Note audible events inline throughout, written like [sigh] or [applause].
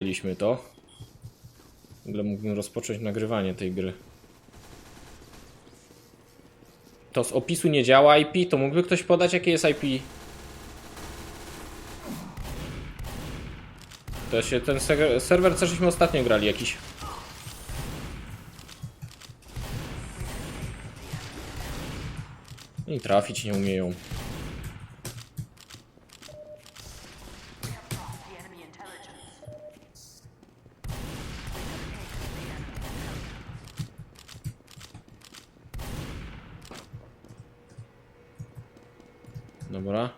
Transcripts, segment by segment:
Mieliśmy to. W ogóle mógłbym rozpocząć nagrywanie tej gry. To z opisu nie działa IP, to mógłby ktoś podać jakie jest IP? To się ten se- serwer, co żeśmy ostatnio grali jakiś. I trafić nie umieją. Dobra.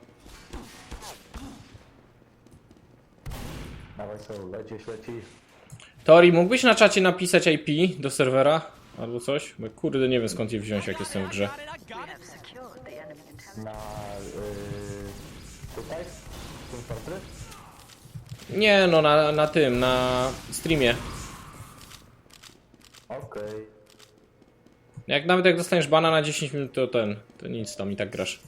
Dawaj są, lecisz, lecisz. Tori, mógłbyś na czacie napisać IP do serwera? Albo coś? Bo kurde, nie wiem skąd je wziąć, jak jestem w grze. Na... Yy, tutaj? Team Fortress? Nie, no na, na tym, na streamie. Okej. Jak nawet jak dostaniesz bana na 10 minut, to ten, to nic, tam i tak grasz.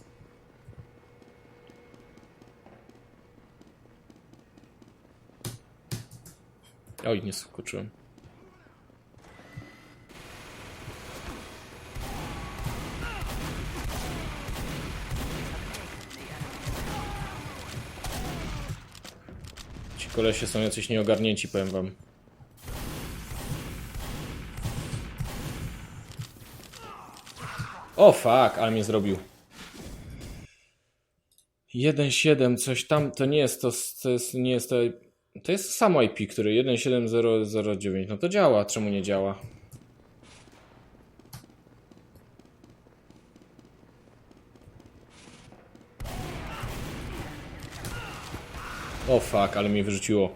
Oj, nie skoczyłem. Ci kolesie są jacyś nieogarnięci, powiem wam. O fuck, ale mnie zrobił. 1.7, coś tam, to nie jest to, to jest, nie jest to, to jest samo IP, który 1.7.0.0.9, no to działa, czemu nie działa? O fuck, ale mnie wyrzuciło.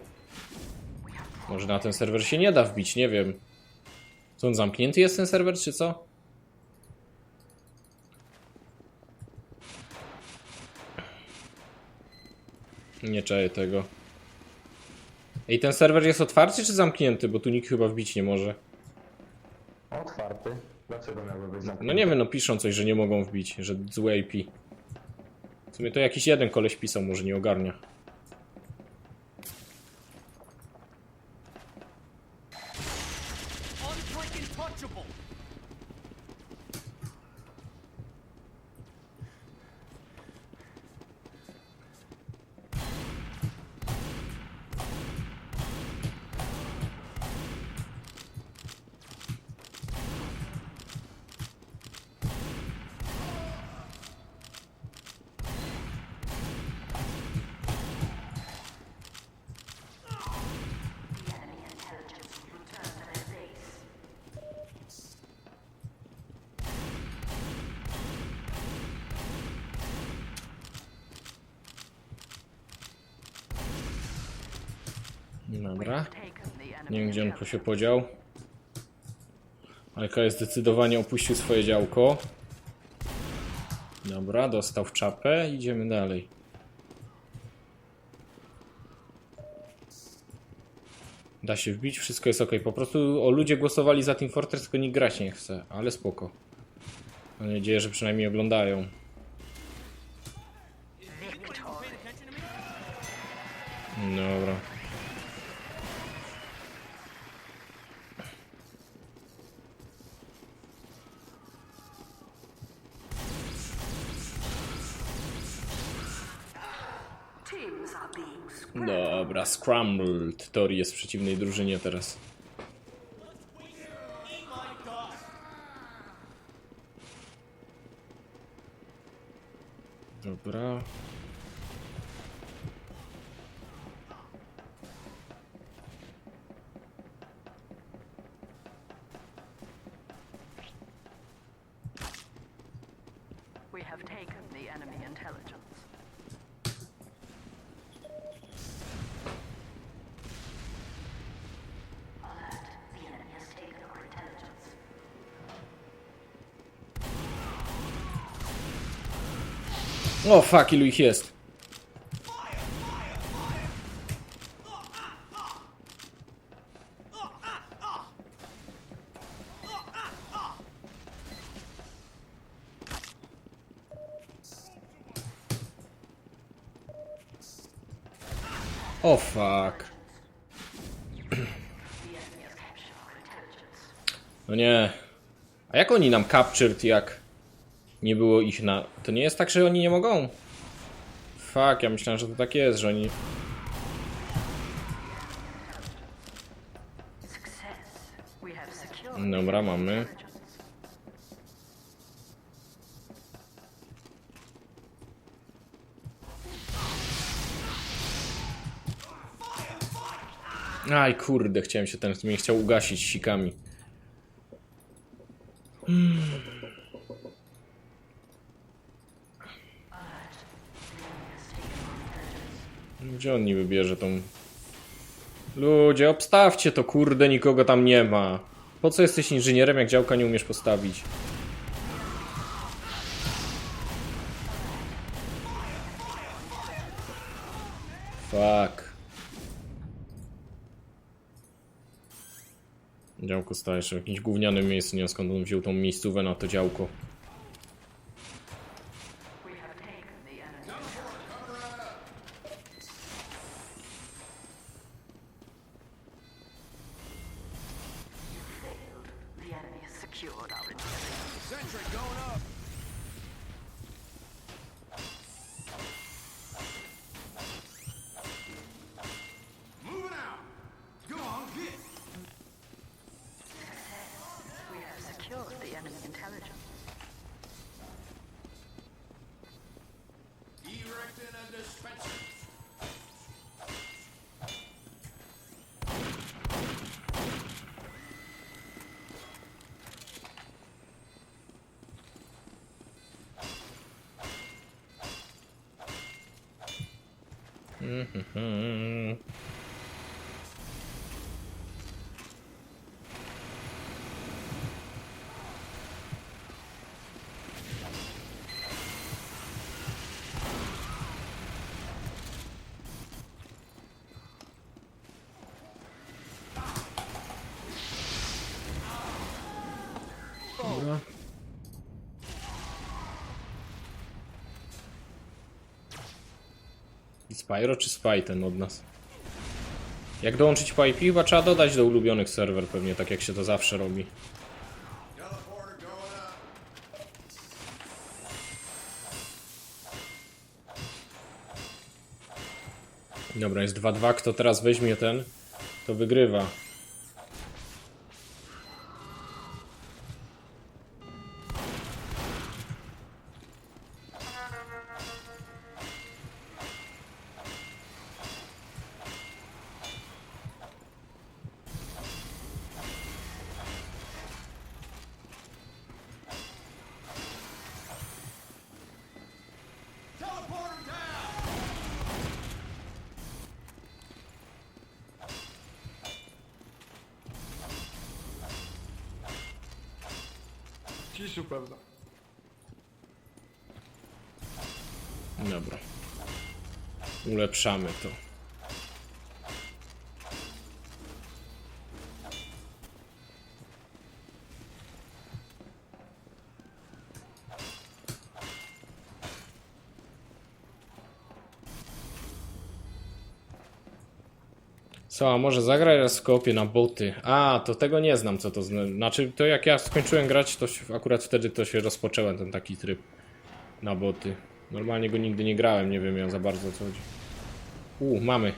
Może na ten serwer się nie da wbić, nie wiem. On zamknięty jest ten serwer, czy co? Nie czaję tego. Ej, ten serwer jest otwarty czy zamknięty? Bo tu nikt chyba wbić nie może. Otwarty. Dlaczego miałby być zamknięty? No nie wiem, no piszą coś, że nie mogą wbić, że złe IP. W sumie to jakiś jeden koleś pisał, może nie ogarnia. Unfreaking touchable! Dobra. Nie wiem, gdzie on tu się podział. Ale jest zdecydowanie opuścił swoje działko. Dobra, dostał w czapę. Idziemy dalej. Da się wbić, wszystko jest ok. Po prostu o ludzie głosowali za Team Fortress, tylko nikt grać nie chce, ale spoko. Mam nadzieję, że przynajmniej oglądają. Dobra. Dobra, Scrambled. Tori jest w przeciwnej drużynie teraz. O fuck, ilu ich jest. O fuck. No nie. A jak oni nam captured jak nie było ich na... To nie jest tak, że oni nie mogą? Fuck, ja myślałem, że to tak jest, że oni... Dobra, mamy. Aj kurde, chciałem się ten, mnie chciał ugasić sikami. Hmm. Gdzie on niby bierze tą... Ludzie, obstawcie to, kurde, nikogo tam nie ma. Po co jesteś inżynierem, jak działka nie umiesz postawić? Fuck. Działko stajesz w jakimś gównianym miejscu, nie wiem skąd on wziął tą miejscówę na to działko. Hmm. Dobra. Spyro czy Spy ten od nas? Jak dołączyć po IP? Chyba trzeba dodać do ulubionych serwer pewnie, tak jak się to zawsze robi. Dobra, jest 2-2, kto teraz weźmie ten, to wygrywa. Ulepszamy to. Co, a może zagraj raz w kopie na boty? A, to tego nie znam, co to zna- znaczy. To jak ja skończyłem grać, to się, akurat wtedy to się rozpocząłem ten taki tryb na boty. Normalnie go nigdy nie grałem, nie wiem ja za bardzo co chodzi. U, mamy.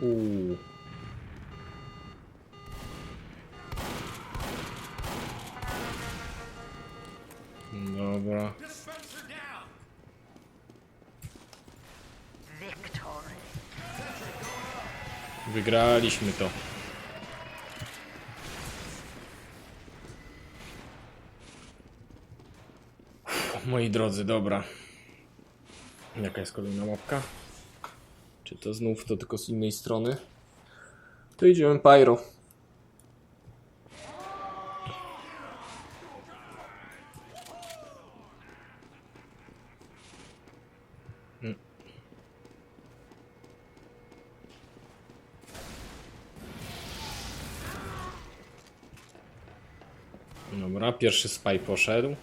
U. Dobra. Wygraliśmy to. Moi drodzy, dobra. Jaka jest kolejna mapka? Czy to znów to tylko z innej strony? To idziemy Pyro. Mm. Dobra, pierwszy spy poszedł.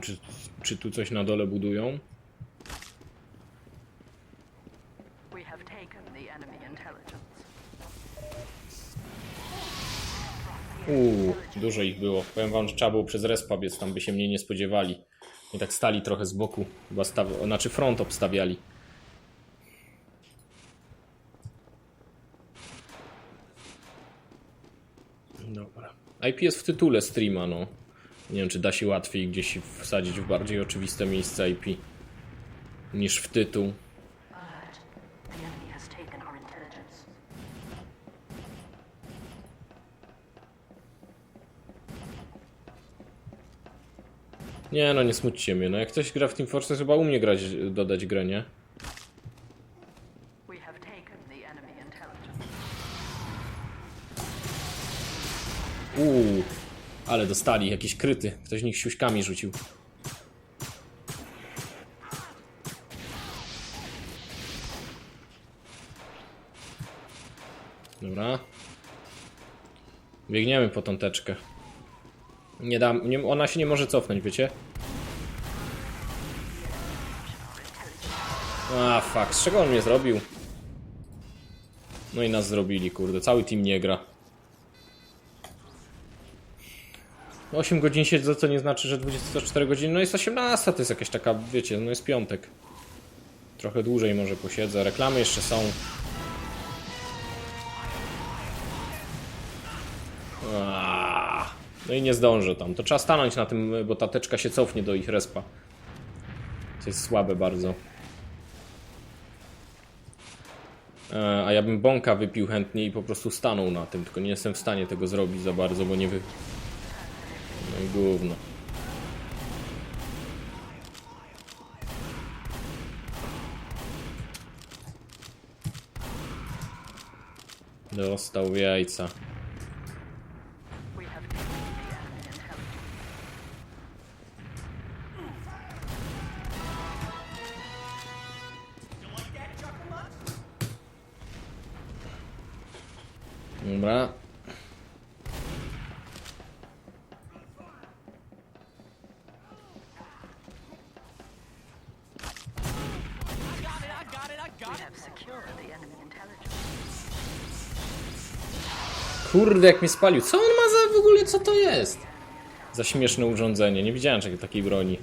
czy, czy tu coś na dole budują. Uuu, dużo ich było. Powiem wam, że trzeba było przez respa biec, tam by się mnie nie spodziewali. I tak stali trochę z boku, chyba staw... znaczy front obstawiali. Dobra. IP jest w tytule streama, no. Nie wiem, czy da się łatwiej gdzieś wsadzić w bardziej oczywiste miejsce IP niż w tytuł. Nie no, nie smućcie mnie. No jak ktoś gra w Team Fortress, chyba umie grać, dodać grę, nie? Uuu, ale dostali jakieś kryty. Ktoś z nich siuśkami rzucił. Dobra. Biegniemy po tą teczkę. Nie dam, nie, ona się nie może cofnąć, wiecie? A, fuck, z czego on mnie zrobił? No i nas zrobili, kurde, cały team nie gra. 8 godzin siedzę, to nie znaczy, że 24 godziny. No jest 18, to jest jakaś taka, wiecie, no jest piątek. Trochę dłużej może posiedzę. Reklamy jeszcze są. Aaaa. No i nie zdążę tam. To trzeba stanąć na tym, bo ta teczka się cofnie do ich respa. To jest słabe bardzo. E, A ja bym bąka wypił chętnie i po prostu stanął na tym, tylko nie jestem w stanie tego zrobić za bardzo, bo nie wy... No gówno. Dostał jajca. Kurde, jak mnie spalił. Co on ma za w ogóle, co to jest? Za śmieszne urządzenie. Nie widziałem czegoś takiej broni.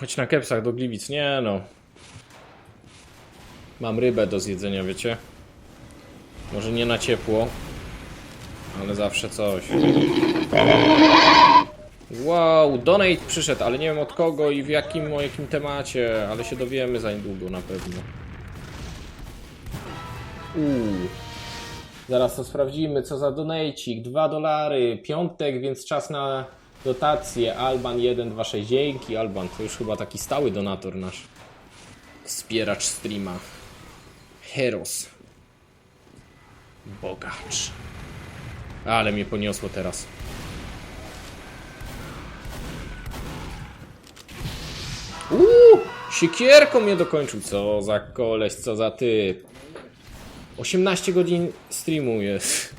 Chodź na kepsach do Gliwic. Nie no. Mam rybę do zjedzenia, wiecie? Może nie na ciepło. Ale zawsze coś. Wow, donate przyszedł, ale nie wiem od kogo i w jakim, o jakim temacie, ale się dowiemy za niedługo na pewno. Uuu. Zaraz to sprawdzimy, co za donajcik. 2 dolary, piątek, więc czas na dotację. Alban 126, dzięki Alban. To już chyba taki stały donator nasz. Wspieracz streama. Heros. Bogacz. Ale mnie poniosło teraz. Uuu, siekierką mnie dokończył. Co za koleś, co za typ. 18 godzin streamu jest.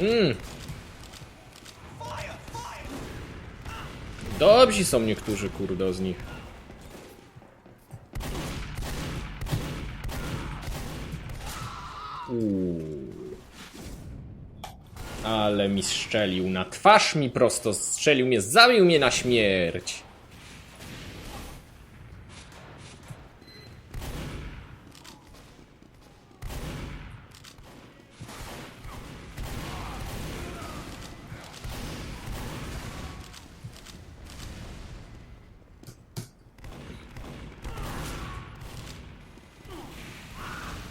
Mm. Dobrzy są niektórzy, kurde, z nich. Uuu. Ale mi strzelił na twarz mi prosto strzelił mnie, zabił mnie na śmierć.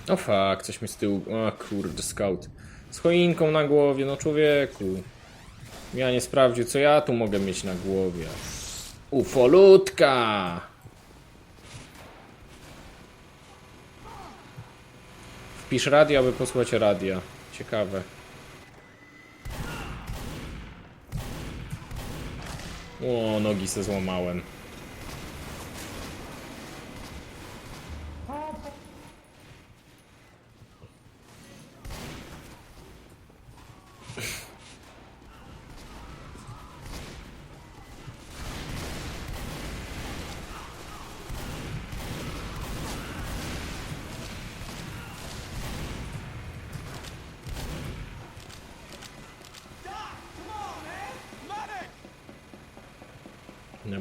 O fuck, coś mi z tyłu. O kurde, scout. Z choinką na głowie, no człowieku. Ja nie sprawdził, co ja tu mogę mieć na głowie. Ufolutka! Wpisz radio, aby posłuchać radia. Ciekawe. O, nogi se złamałem.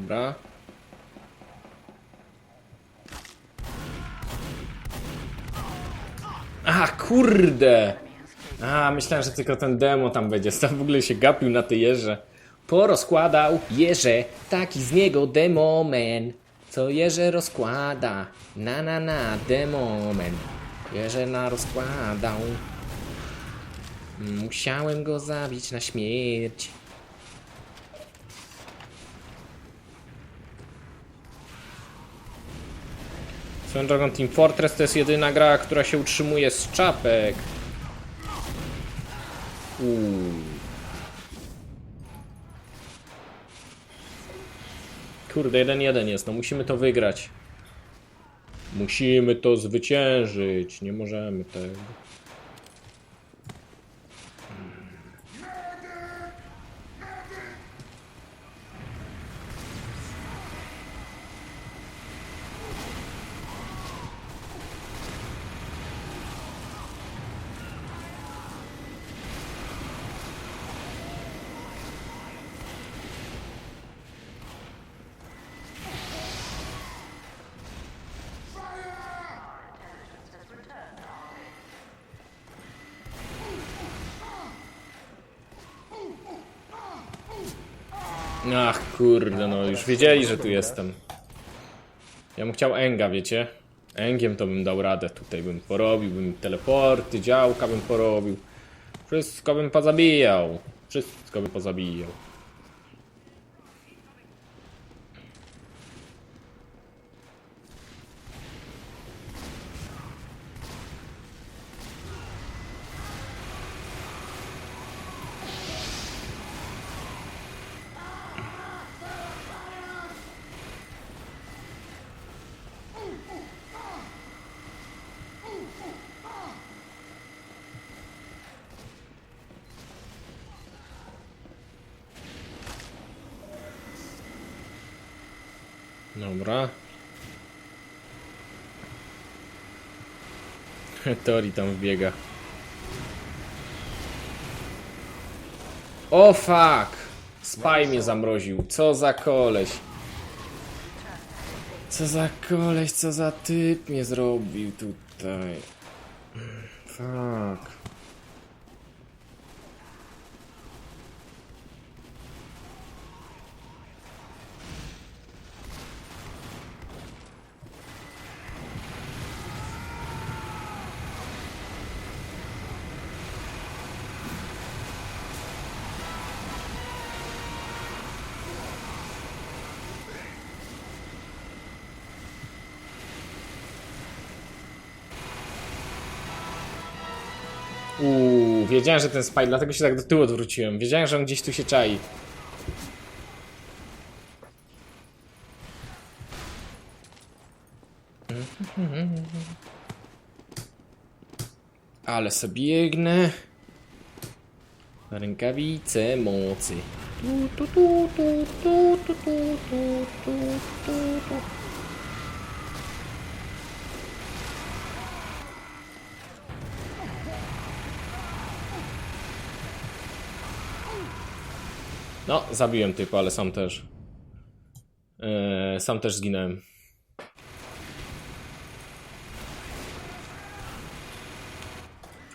Dobra. A, kurde! A, myślałem, że tylko ten demo tam będzie. Tam w ogóle się gapił na tej jeże. Porozkładał jeże, taki z niego demomen. Co jeże rozkłada. Na, na, na, demomen. Jeże na rozkładał. Musiałem go zabić na śmierć. Swoją drogą Team Fortress to jest jedyna gra, która się utrzymuje z czapek. Uuu. Kurde, 1-1 jest, no musimy to wygrać. Musimy to zwyciężyć, nie możemy tego. Ach kurde, no już wiedzieli, że tu jestem. Ja bym chciał Enga, wiecie? Engiem to bym dał radę. Tutaj bym porobił, bym teleporty, działka bym porobił. Wszystko bym pozabijał. Wszystko bym pozabijał. Dobra. [laughs] Tori tam wbiega. O fuck! Spy mnie zamroził. Co za koleś. Co za koleś, co za typ mnie zrobił tutaj. Fuck. Uuu, wiedziałem, że ten spy, dlatego się tak do tyłu odwróciłem. Wiedziałem, że on gdzieś tu się czai. Ale sobie biegnę. Rękawice mocy. Tu, tu, tu, tu, tu, tu, tu, tu, tu, tu, tu. No, zabiłem typa, ale sam też. Eee, sam też zginąłem.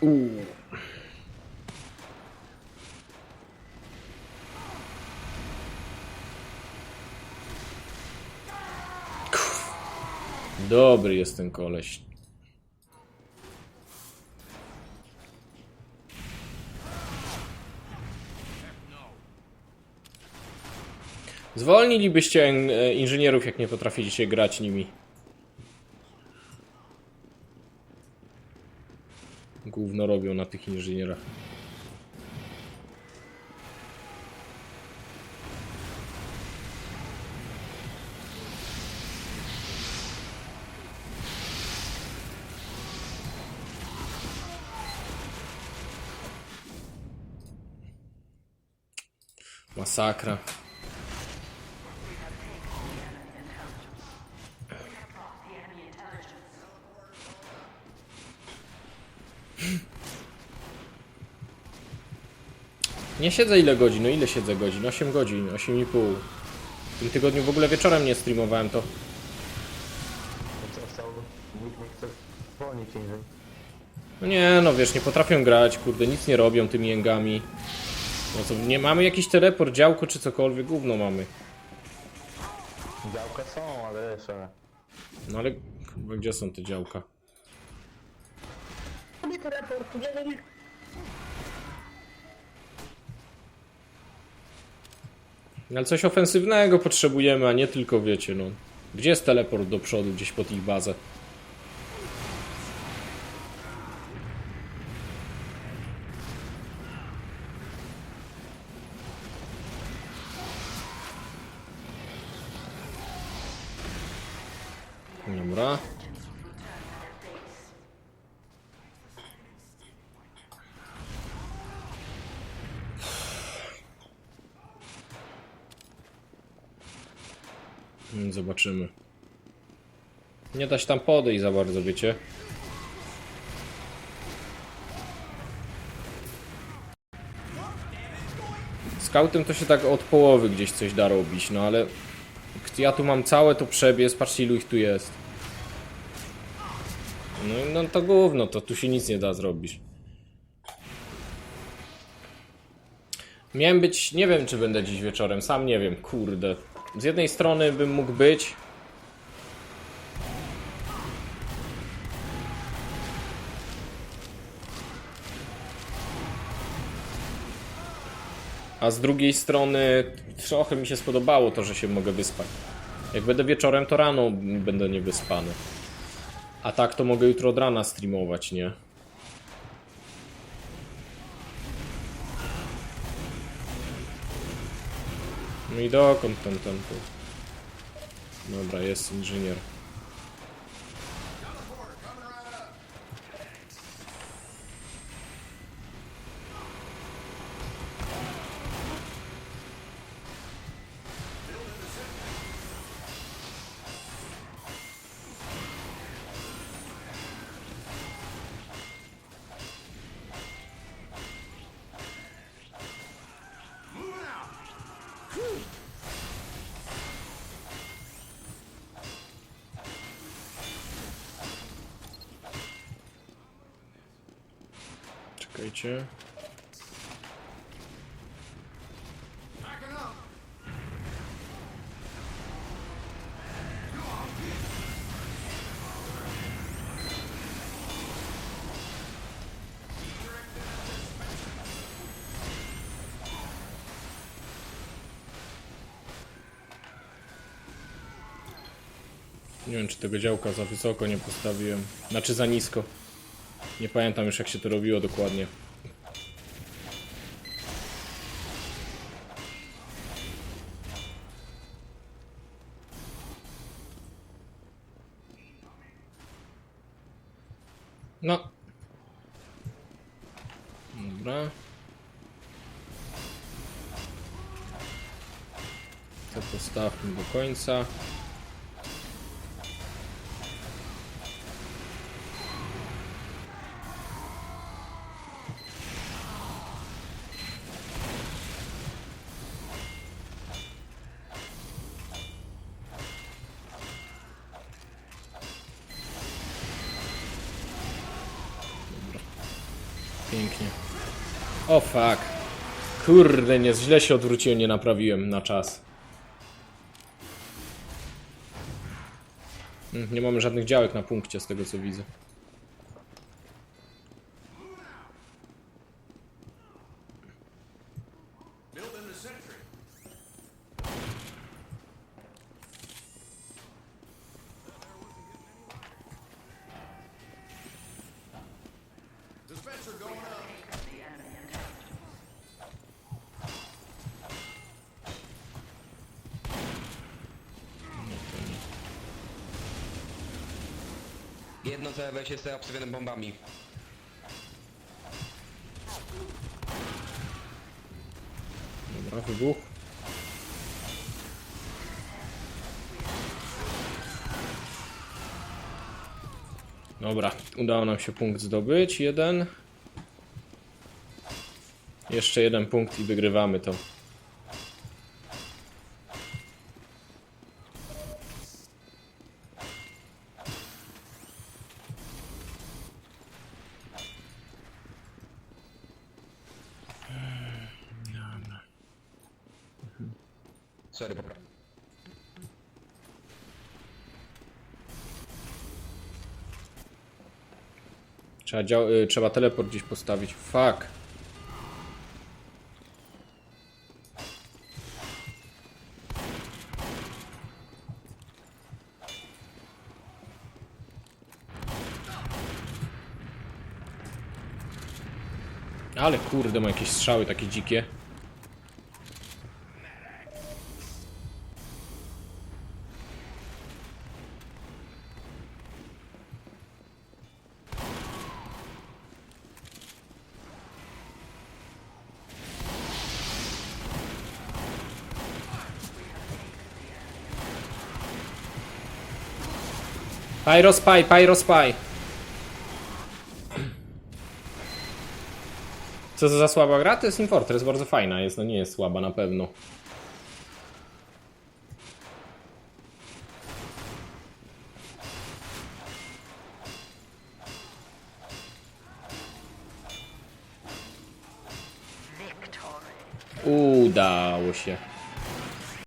Uuu. Dobry jest ten koleś. Zwolnilibyście e, inżynierów, jak nie potraficie grać nimi. Gówno robią na tych inżynierach. Masakra. Nie siedzę ile godzin, no ile siedzę godzin? 8 godzin, 8,5. W tym tygodniu w ogóle wieczorem nie streamowałem to. Co chciał? Nikt nie chce zwolnić indziej. No nie, no wiesz, nie potrafią grać, kurde, nic nie robią tymi jęgami. No co, nie mamy jakiś teleport, działko czy cokolwiek, gówno mamy. Działka są, ale jeszcze... No ale kurwa, gdzie są te działka? No Ale coś ofensywnego potrzebujemy, a nie tylko wiecie, no. Gdzie jest teleport do przodu, gdzieś pod ich bazę? Dobra. Mm, Zobaczymy. Nie da się tam podejść za bardzo, wiecie? Skautem to się tak od połowy gdzieś coś da robić, no ale... Ja tu mam całe to przebiec, patrzcie ilu ich tu jest. No, no to gówno, to tu się nic nie da zrobić. Miałem być, nie wiem czy będę dziś wieczorem, sam nie wiem, kurde. Z jednej strony bym mógł być. A z drugiej strony trochę mi się spodobało to, że się mogę wyspać. Jak będę wieczorem, to rano będę niewyspany. A tak to mogę jutro od rana streamować, nie? No i dokąd ten tempo? Dobra, jest inżynier. Nie wiem, czy tego działka za wysoko nie postawiłem. Znaczy za nisko. Nie pamiętam już jak się to robiło dokładnie. No. Dobra. To postawmy do końca. Kurde, nie, źle się odwróciłem, nie naprawiłem na czas. Mm, Nie mamy żadnych działek na punkcie z tego co widzę. Weź jest obstawione bombami. Dobra, wybuch. Dobra, udało nam się punkt zdobyć. Jeden. Jeszcze jeden punkt i wygrywamy to. Trzeba, dział, y, trzeba teleport gdzieś postawić. Fuck. Ale kurde, ma jakieś strzały takie dzikie. Pyrospy, Pyrospy. Co to za słaba gra? To jest Team Fortress, bardzo fajna jest, no nie jest słaba na pewno.